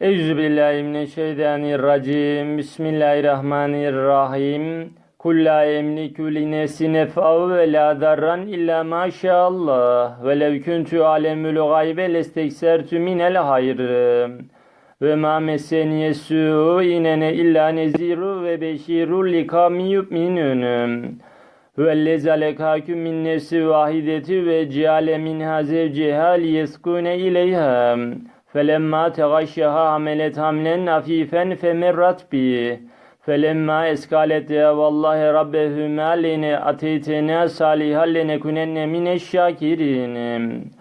Euzubillahimineşşeytanirracim. Bismillahirrahmanirrahim. Kul la emliku li nefsi nef'av ve la darran illa ma şaallah. Ve lev kuntu alemul gaybe lesteksertu minel hayr. Ve ma meseniye su'u inene illa neziru ve beşiru li kavmi yu'minun. Hüvellezi alekâküm min nefsi vahideti ve ceale minha zevceha liyeskune ileyha. Felemma tegaşyaha hamelet hamlen afifen femerrat bi. Felemma eskalet ya vallahi rabbehuma lene ateytena salihan lenekunenne mineşşakirin.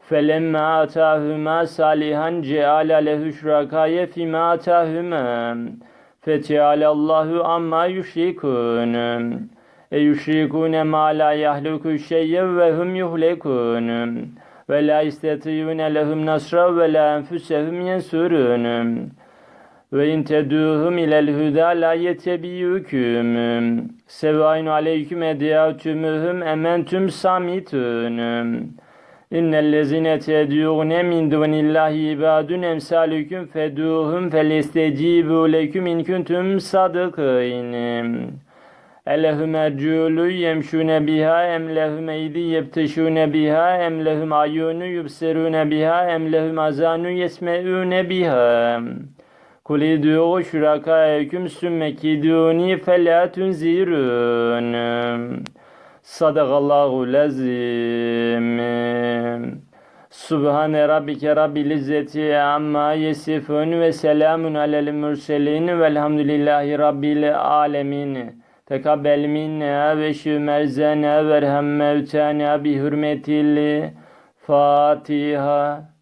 Felemma atahuma salihan ceala lehu şurakaye fima atahuma. Fetealallahu amma yüşrikun. E yüşrikune ma la yahluku şeyyen ve hum yuhlekun. Ve la istetiyune lehum nasra ve la enfusehum yensurun. Ve in teduhum ilel huda la yetebiyüküm. Sevain aleyküm ediyatümühüm ementüm samitun. İnnellezine tedûne min dunillahi ibadun emsalüküm feduhum felestecibu leküm in kuntum sadıkîn. Elehum erculü yemşune biha em lehum eydi yebteşune biha em lehum ayunu yubserune biha em lehum azanu yesmeune biha. Kul idû şurakâeküm sümme kidûni felâ tunzirûn. Sadakallahu lazim. Subhane rabbike rabbil izzeti amma yesifun ve selamun alel mürselin velhamdülillahi rabbil alemin. Tekabbel minna ve şümerzena verham mevtana bi hürmetil Fatiha.